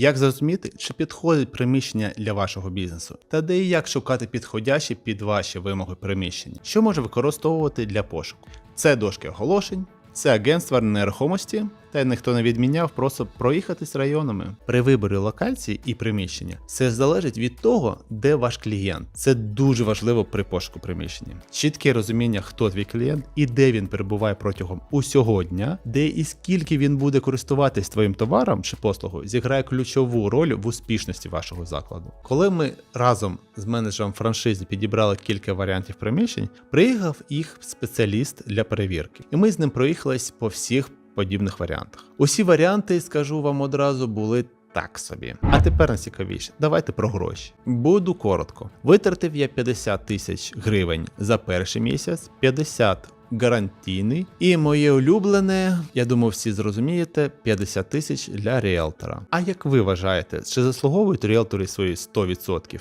Як зрозуміти, чи підходить приміщення для вашого бізнесу, та де і як шукати підходящі під ваші вимоги приміщення, що може використовувати для пошуку. Це дошки оголошень, це агентство нерухомості, та ніхто не відміняв просто проїхатись районами. При виборі локації і приміщення все залежить від того, де ваш клієнт. Це дуже важливо при пошуку приміщення. Чітке розуміння, хто твій клієнт і де він перебуває протягом усього дня, де і скільки він буде користуватись твоїм товаром чи послугою, зіграє ключову роль в успішності вашого закладу. Коли ми разом з менеджером франшизи підібрали кілька варіантів приміщень, приїхав їх спеціаліст для перевірки, і ми з ним проїхались по всіх подібних варіантах. Усі варіанти, скажу вам одразу, були. Так собі. А тепер найцікавіше, давайте про гроші. Буду коротко. Витратив я 50 тисяч гривень за перший місяць, 50 гарантійний. І моє улюблене, я думаю, всі зрозумієте, 50 тисяч для ріелтора. А як ви вважаєте, чи заслуговують ріелтори свої 100%?